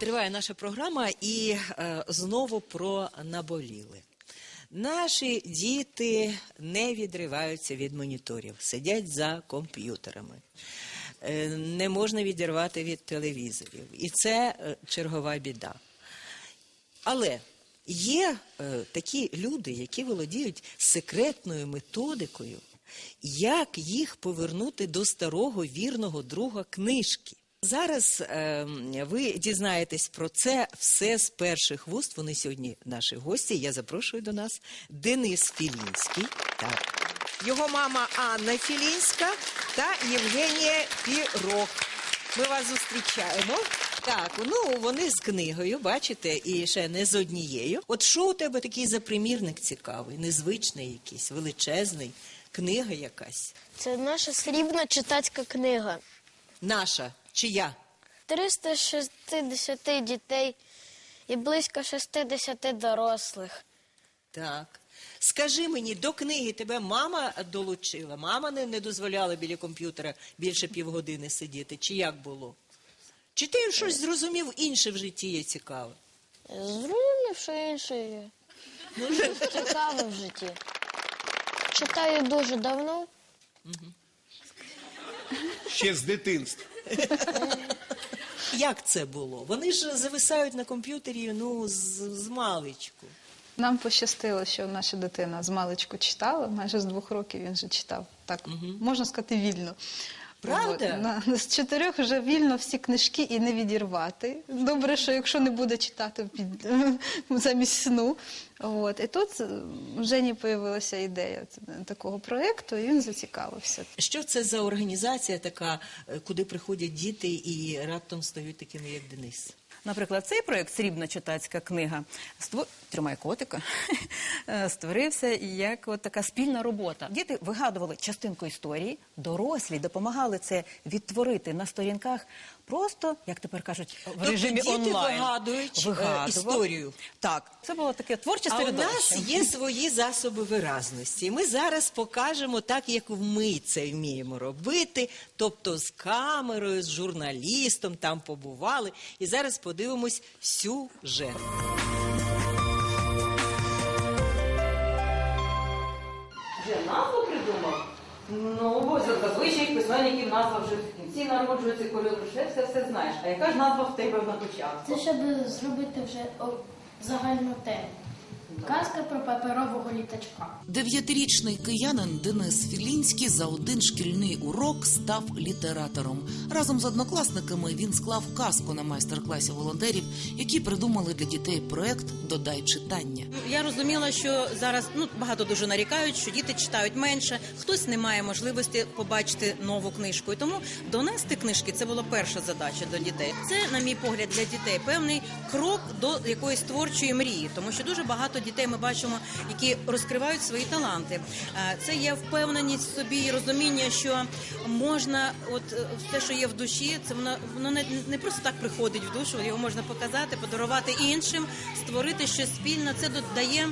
Триває наша програма і е, знову про наболіле. Наші діти не відриваються від моніторів, сидять за комп'ютерами. Е, не можна відірвати від телевізорів. І це е, чергова біда. Але є е, такі люди, які володіють секретною методикою, як їх повернути до старого вірного друга книжки. Зараз е, ви дізнаєтесь про це все з перших вуст. Вони сьогодні наші гості. Я запрошую до нас Денис Філінський. Так. Його мама Анна Філінська та Євгенія Пірок. Ми вас зустрічаємо. Так, ну вони з книгою, бачите, і ще не з однією. От що у тебе такий за примірник цікавий, незвичний якийсь, величезний, книга якась. Це наша срібна читацька книга. Наша, чия? 360 дітей і близько 60 дорослих. Так. Скажи мені, до книги тебе мама долучила? Мама не, не дозволяла біля комп'ютера більше півгодини сидіти, чи як було? Чи ти щось зрозумів інше в житті є цікаве? Зрозумів, що інше є. Щось цікаве в житті. Читаю дуже давно. Ще з дитинства. Як це було? Вони ж зависають на комп'ютері ну, з, з маличку. Нам пощастило, що наша дитина з маличку читала, майже з двох років він вже читав. Так, можна сказати, вільно. Правда? От, на, з чотирьох вже вільно всі книжки і не відірвати. Добре, що якщо не буде читати під, замість сну. От. І тут в Жені з'явилася ідея такого проєкту, і він зацікавився. Що це за організація така, е, куди приходять діти і раптом стають такими, як Денис? Наприклад, цей проєкт Срібна читацька книга створ... тримай котика е, створився як от така спільна робота. Діти вигадували частинку історії, дорослі допомагали це відтворити на сторінках. Просто, як тепер кажуть, в Тобто режимі діти онлайн. вигадують, е, Вигадував. історію. Так, це було таке творче А у нас є свої засоби виразності. І Ми зараз покажемо так, як ми це вміємо робити. Тобто з камерою, з журналістом там побували. І зараз подивимось сюжет. Ну, бо за- зазвичай письменників назва вже в кінці народжується, коли вже все, все знаєш. А яка ж назва в тебе на початку? Це щоб зробити вже о, загальну тему. Казка про паперового літачка. Дев'ятирічний киянин Денис Філінський за один шкільний урок став літератором. Разом з однокласниками він склав казку на майстер-класі волонтерів, які придумали для дітей проект Додай читання. Я розуміла, що зараз ну багато дуже нарікають, що діти читають менше, хтось не має можливості побачити нову книжку. І тому донести книжки це була перша задача до дітей. Це, на мій погляд, для дітей певний крок до якоїсь творчої мрії, тому що дуже багато дітей ми бачимо, які розкривають свої таланти. Е, Це є впевненість в собі і розуміння, що можна, от е, все, що є в душі, це воно воно не, не просто так приходить в душу, його можна показати, подарувати іншим, створити щось спільне. Це додає,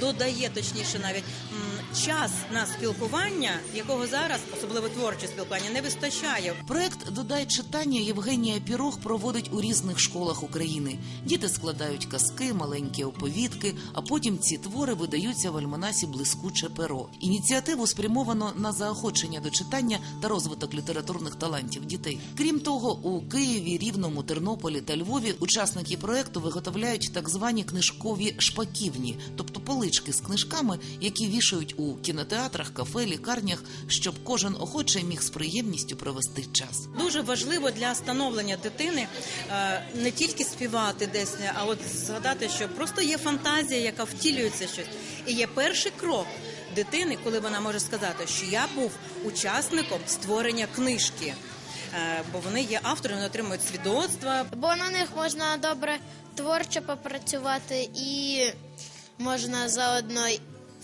додає точніше, навіть час на спілкування, якого зараз, особливо творче спілкування, не вистачає. Проект Додай читання Євгенія Пірог проводить у різних школах України. Діти складають казки, маленькі оповідки, а потім ці твори видаються в альманасі Блискуче перо. Ініціативу спрямовано на заохочення до читання та розвиток літературних талантів дітей. Крім того, у Києві, Рівному, Тернополі та Львові учасники проекту виготовляють так звані книжкові шпаківні, тобто полички з книжками, які вішають у кінотеатрах, кафе, лікарнях, щоб кожен охочий міг з приємністю провести час. Дуже важливо для становлення дитини е, не тільки співати десь, а от згадати, що просто є фантазія, яка втілюється щось, і є перший крок. Дитини, коли вона може сказати, що я був учасником створення книжки, Е, бо вони є авторами, вони отримують свідоцтва. Бо на них можна добре творчо попрацювати і можна заодно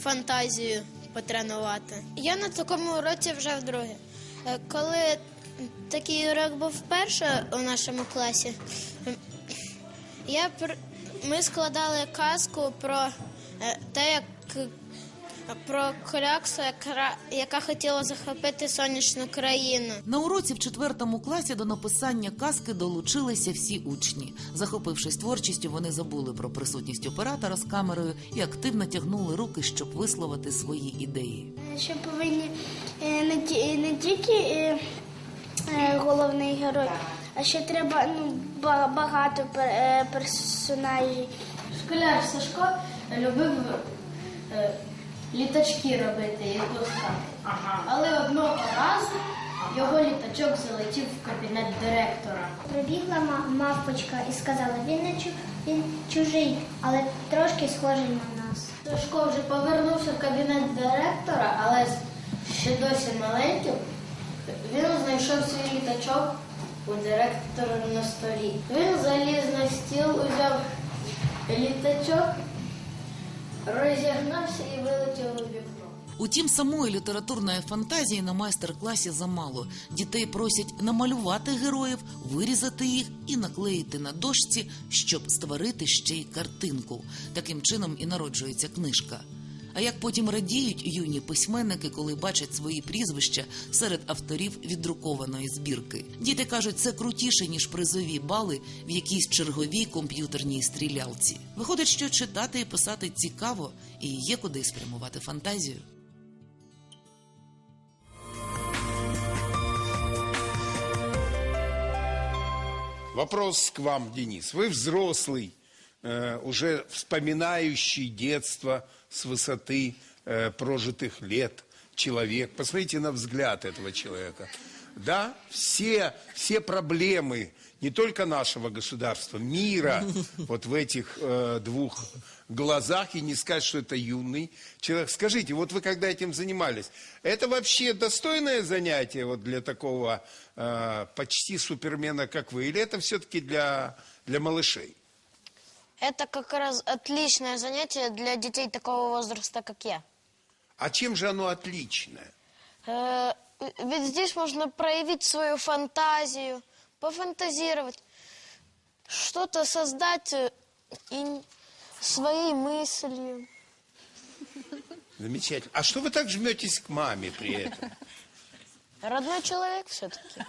фантазію потренувати. Я на такому уроці вже вдруге. Е, Коли такий урок був вперше у нашому класі, я ми складали казку про е, те, як Про кляксу, яка, яка хотіла захопити сонячну країну. На уроці в четвертому класі до написання казки долучилися всі учні. Захопившись творчістю, вони забули про присутність оператора з камерою і активно тягнули руки, щоб висловити свої ідеї. Що повинні е, не, ті- не тільки е, е, головний герой, а ще треба ну, ба- багато пер- персонажів. Школяр Сашко любив літачки робити і пускати. Але одного разу його літачок залетів в кабінет директора. Прибігла ма- мавпочка і сказала, він не чу, він чужий, але трошки схожий на нас. Сашко вже повернувся в кабінет директора, але ще досі маленьким. Він знайшов свій літачок у директора на столі. Він заліз на стіл, узяв літачок, розігнався і вилетів у вікно. Утім, самої літературної фантазії на майстер-класі замало. Дітей просять намалювати героїв, вирізати їх і наклеїти на дошці, щоб створити ще й картинку. Таким чином і народжується книжка. А як потім радіють юні письменники, коли бачать свої прізвища серед авторів віддрукованої збірки. Діти кажуть, це крутіше ніж призові бали в якійсь черговій комп'ютерній стрілялці. Виходить, що читати і писати цікаво і є куди спрямувати фантазію. Вопрос к вам, Денис. Вы взрослый, э, уже вспоминающий детство С высоты э, прожитых лет человек. Посмотрите на взгляд этого человека. Да, все, все проблемы не только нашего государства, мира, вот в этих э, двух глазах, и не сказать, что это юный человек. Скажите, вот вы когда этим занимались, это вообще достойное занятие вот для такого э, почти супермена, как вы, или это все-таки для, для малышей? Это как раз отличное занятие для детей такого возраста, как я. А чем же оно отличное? Э, Ведь здесь можно проявить свою фантазию, пофантазировать, что-то создать э, и своей мыслью. Замечательно. А что вы так жметесь к маме при этом? Родной человек все-таки.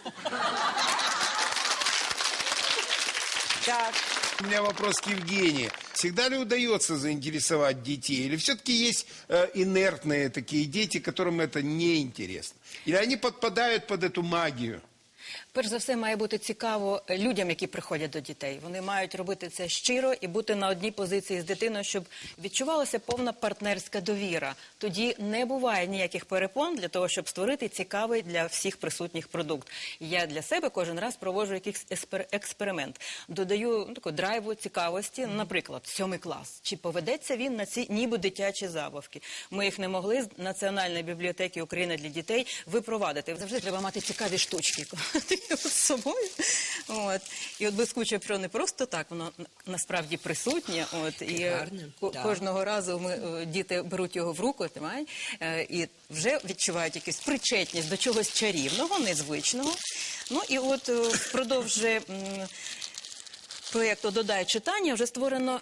Так, У меня вопрос к Евгении. Всегда ли удается заинтересовать детей? Или все-таки есть э, инертные такие дети, которым это неинтересно? Или они подпадают под эту магию? Перш за все, має бути цікаво людям, які приходять до дітей. Вони мають робити це щиро і бути на одній позиції з дитиною, щоб відчувалася повна партнерська довіра. Тоді не буває ніяких перепон для того, щоб створити цікавий для всіх присутніх продукт. Я для себе кожен раз проводжу якийсь еспер- експеримент. Додаю ну, такого драйву, цікавості, наприклад, сьомий клас. Чи поведеться він на ці ніби дитячі забавки? Ми їх не могли з Національної бібліотеки України для дітей випровадити. Завжди треба мати цікаві штучки з собою. От. І от блискуче перо не просто так, воно насправді присутнє. От, і Гарне, ко- так. кожного разу ми, е, діти беруть його в руку, тримають, е, і вже відчувають якусь причетність до чогось чарівного, незвичного. Ну і от е, впродовж м, проєкту Додай читання вже створено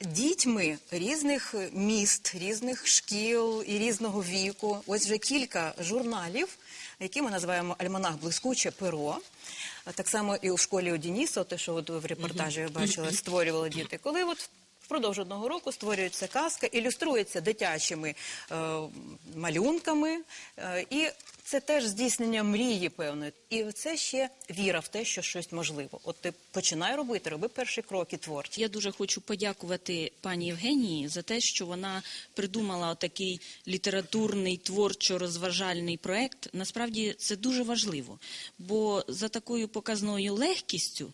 дітьми різних міст, різних шкіл і різного віку. Ось вже кілька журналів, які ми називаємо Альманах Блискуче перо. Так само і у школі у Дініса, те, що от ви в репортажі бачили, створювали діти. Коли от впродовж одного року створюється казка, ілюструється дитячими е, малюнками, е, і це теж здійснення мрії певної. І це ще віра в те, що щось можливо. От ти починай робити, роби перші кроки творчі. Я дуже хочу подякувати пані Євгенії за те, що вона придумала такий літературний творчо-розважальний проект. Насправді це дуже важливо, бо за такою показною легкістю,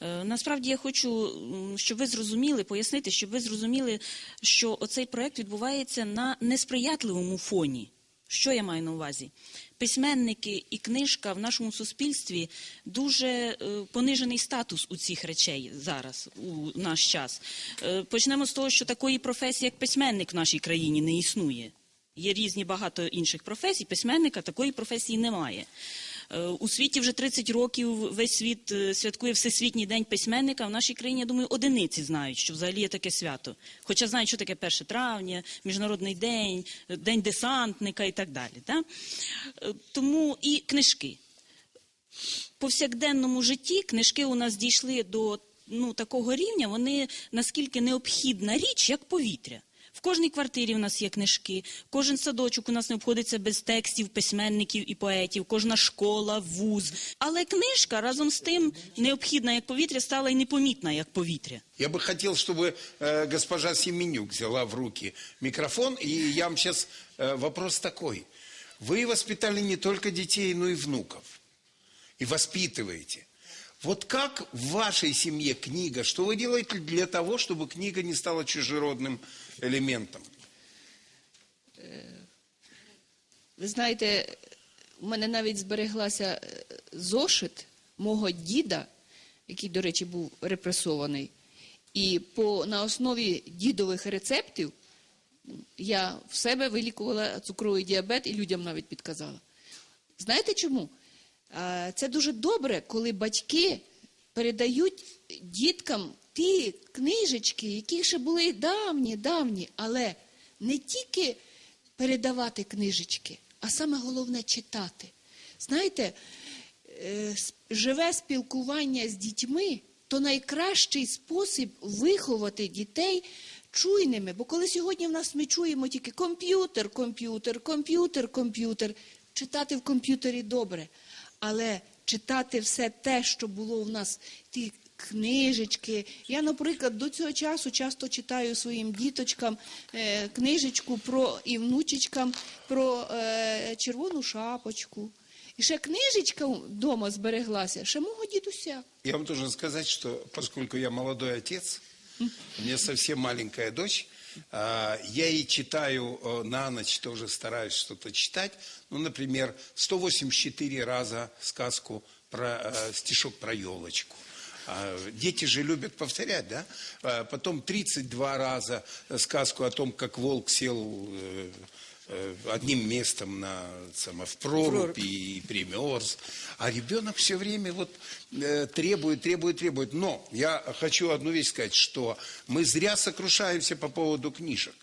е, насправді я хочу, щоб ви зрозуміли, пояснити, щоб ви зрозуміли, що оцей проект відбувається на несприятливому фоні. Що я маю на увазі? Письменники і книжка в нашому суспільстві дуже е, понижений статус у цих речей зараз, у наш час. Е, почнемо з того, що такої професії, як письменник в нашій країні, не існує. Є різні багато інших професій, письменника такої професії немає. Е, У світі вже 30 років весь світ е, святкує Всесвітній день письменника. В нашій країні, я думаю, одиниці знають, що взагалі є таке свято. Хоча знають, що таке 1 травня, Міжнародний день, е, День десантника і так далі. Да? Е, Тому і книжки. Повсякденному житті книжки у нас дійшли до ну, такого рівня, вони наскільки необхідна річ, як повітря. В кожній квартирі у нас є книжки, кожен садочок у нас не обходиться без текстів, письменників і поетів, кожна школа, вуз. Але книжка разом з тим необхідна як повітря стала і непомітна як повітря. Я бы хотел, чтобы э, госпожа Семенюк взяла в руки микрофон. И я вам сейчас вопрос такой. Вы воспитали не только детей, но и внуков. И воспитываете. Вот как в вашей семье книга, что вы делаете для того, чтобы книга не стала чужеродным элементом? Ви знаєте, у мене навіть збереглася е, зошит мого діда, який, до речі, був репресований. І по, на основі дідових рецептів я в себе вилікувала цукровий діабет і людям навіть підказала. Знаєте чому? Це дуже добре, коли батьки передають діткам ті книжечки, які ще були давні, давні, але не тільки передавати книжечки, а саме головне читати. Знаєте, е, живе спілкування з дітьми то найкращий спосіб виховати дітей чуйними. Бо коли сьогодні в нас ми чуємо тільки комп'ютер, комп'ютер, комп'ютер, комп'ютер, читати в комп'ютері добре, але читати все те, що було в нас, ті книжечки. Я, наприклад, до цього часу часто читаю своїм діточкам е, книжечку про і внучечкам про е, червону шапочку. І ще книжечка вдома збереглася, ще мого дідуся. Я вам должен сказать, что поскольку я молодой отец, у меня совсем маленькая дочь, я ей читаю э, на ночь, тоже стараюсь что-то читать. Ну, например, 184 раза сказку про э, стишок про елочку. А, Дети же любят повторять, да? А, Потом 32 раза сказку о том, как волк сел э, одним местом на, само, в прорубь и примерз. А ребенок все время вот э, требует, требует, требует. Но я хочу одну вещь сказать, что мы зря сокрушаемся по поводу книжек.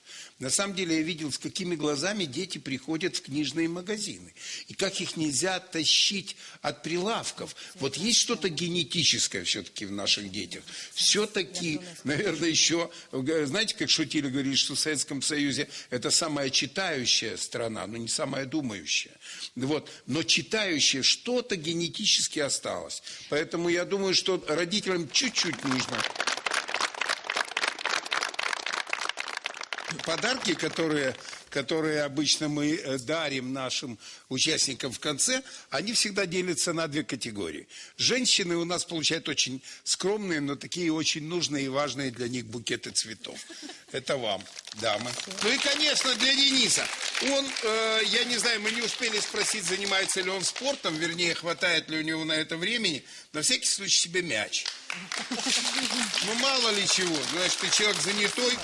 На самом деле я видел, с какими глазами дети приходят в книжные магазины. И как их нельзя тащить от прилавков. Вот есть что-то генетическое все-таки в наших детях. Все-таки, наверное, еще... Знаете, как шутили, говорили, что в Советском Союзе это самая читающая страна, но не самая думающая. Вот. Но читающая что-то генетически осталось. Поэтому я думаю, что родителям чуть-чуть нужно подарки, которые, которые обычно мы э, дарим нашим участникам в конце, они всегда делятся на две категории. Женщины у нас получают очень скромные, но такие очень нужные и важные для них букеты цветов. Это вам, дамы. Ну и, конечно, для Дениса. Он, э, я не знаю, мы не успели спросить, занимается ли он спортом, вернее, хватает ли у него на это времени. На всякий случай себе мяч. Ну, мало ли чего. Знаешь, ты человек занятой.